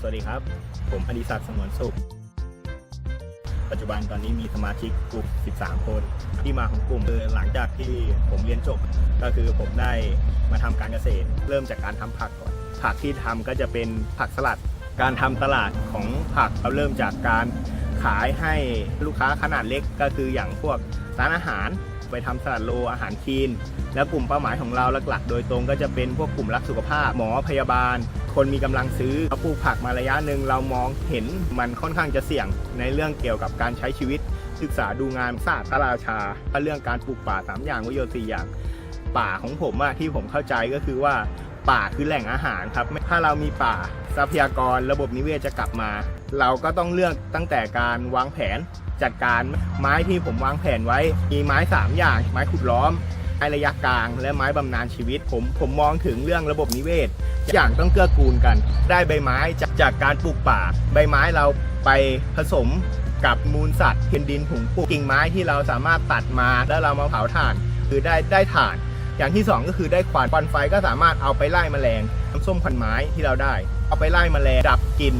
สวัสดีครับ ผมอดิศักดิ์สมวนสุข ปัจจุบันตอนนี้มีสมาชิกกลุ่ม 13 คน ที่มาของกลุ่มคือหลังจากที่ผมเรียนจบ ก็คือผมได้มาทำการเกษตร เริ่มจากการทำผักก่อน ผักที่ทำก็จะเป็นผักสลัด การทำตลาดของผักเราเริ่มจากการขายให้ลูกค้าขนาดเล็กก็คืออย่างพวกร้านอาหารไปทำสลัดโลอาหารคีน แล้วกลุ่มเป้าหมายของเราหลักๆ โดยตรงก็จะเป็นพวกกลุ่มรักสุขภาพหมอพยาบาล คนมีกำลังซื้อเราปลูกผักมาระยะหนึ่งเรามองเห็นมันค่อนข้างจะเสี่ยงในเรื่องเกี่ยวกับการใช้ชีวิต ศึกษาดูงานศาสตร์พราชาเรื่องการปลูกป่าสามอย่างวิโยชน์สี่อย่าง ป่าของผมอะที่ผมเข้าใจก็คือว่าป่าคือแหล่งอาหารครับ ถ้าเรามีป่าทรัพยากรระบบนิเวศจะกลับมา เราก็ต้องเลือกตั้งแต่การวางแผนจัดการไม้ที่ผมวางแผนไว้ มีไม้ 3 อย่าง ไม้ขุดล้อม ไม้ระยะกลาง และไม้บำนาญชีวิต ผมผมมองถึงเรื่องระบบนิเวศ อย่างต้องเกื้อกูลกัน ได้ใบไม้จากจากการปลูกป่า ใบไม้เราไปผสมกับมูลสัตว์เพ็นดินผงปลูกกิ่งไม้ที่เราสามารถตัดมาแล้วเรามาเผาถ่าน คือได้ได้ถ่าน อย่างที่สองก็คือได้ควันควันไฟก็สามารถเอาไปไล่แมลงน้ำส้มควันไม้ที่เราได้ เอาไปไล่แมลงดับกลิ่น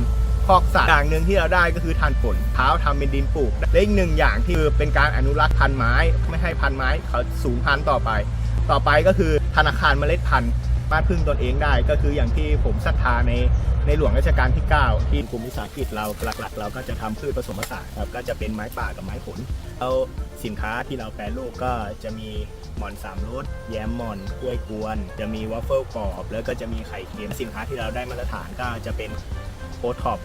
พอกสัตว์อย่างหนึ่งที่เราได้ก็คือทานผลเท้าทำเป็นดินปลูกและอีกหนึ่งอย่างที่คือเป็นการอนุรักษ์พันธุ์ไม้ ไม่ให้พันธุ์ไม้เขาสูญพันธุ์ต่อไป ต่อไปก็คือธนาคารเมล็ดพันธุ์บ้านพึ่งตนเองได้ก็คืออย่างที่ผมศรัทธาในในหลวงรัชกาลที่ 9 ที่กลุ่มวิสาหกิจเราหลัก ๆ เราก็จะทำพืชผสมผสานครับก็จะเป็นไม้ป่ากับไม้ผลแล้วสินค้าที่เราแปรรูปก็จะมีหมอนสามรสแยมหมอนกล้วยกวน จะมีวัฟเฟิลกรอบ แล้วก็จะมีไข่เค็มสินค้าที่เราได้มาตรฐานก็จะเป็น โอท็อป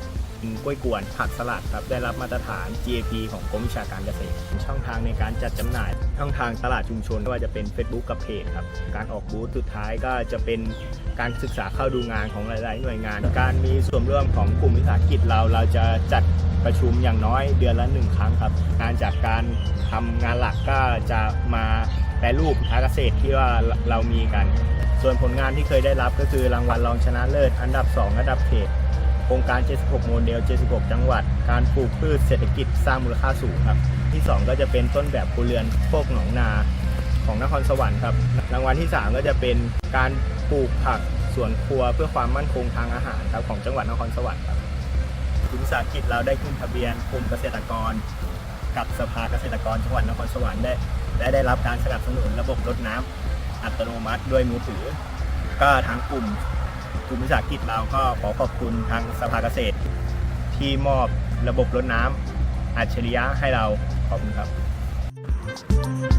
กล้วยกวนผักสลัดครับได้รับมาตรฐาน GAP ของกรมวิชาการเกษตรช่องทางในการจัดจำหน่าย ช่องทางตลาดชุมชนไม่ว่าจะเป็น Facebook กับเพจครับการออกบูธสุดท้ายก็จะเป็นการศึกษาเข้าดูงานของหลาย ๆ หน่วยงาน การมีส่วนร่วมของกลุ่มวิสาหกิจเราเราจะจัดประชุมอย่างน้อยเดือนละหนึ่งครั้งครับงานจากการทำงานหลักก็จะมาแปรรูปอาเกษตรที่ว่าเรามีกัน ส่วนผลงานที่เคยได้รับก็คือรางวัลรองชนะเลิศอันดับ 2 ระดับเขต โครงการ 76 โมเดล 76 จังหวัด การปลูกพืชเศรษฐกิจสร้างมูลค่าสูงครับ ที่ 2 ก็จะเป็นต้นแบบครัวเรือนโคกหนองนาของนครสวรรค์ครับ รางวัลที่ 3 ก็จะเป็นการปลูกผักสวนครัวเพื่อความมั่นคงทางอาหารครับของจังหวัดนครสวรรค์ครับกลุ่มวิสาหกิจเราได้ขึ้นทะเบียนกลุ่มเกษตรกร กับสภาเกษตรกรจังหวัดนครสวรรค์ได้และได้รับการสนับสนุนระบบรดน้ำอัตโนมัติด้วยมือถือ ก็ทางกลุ่ม กลุ่มวิสาหกิจเราก็ขอขอบคุณทางสภาเกษตร ที่มอบระบบรดน้ำอัจฉริยะให้เราขอบคุณครับ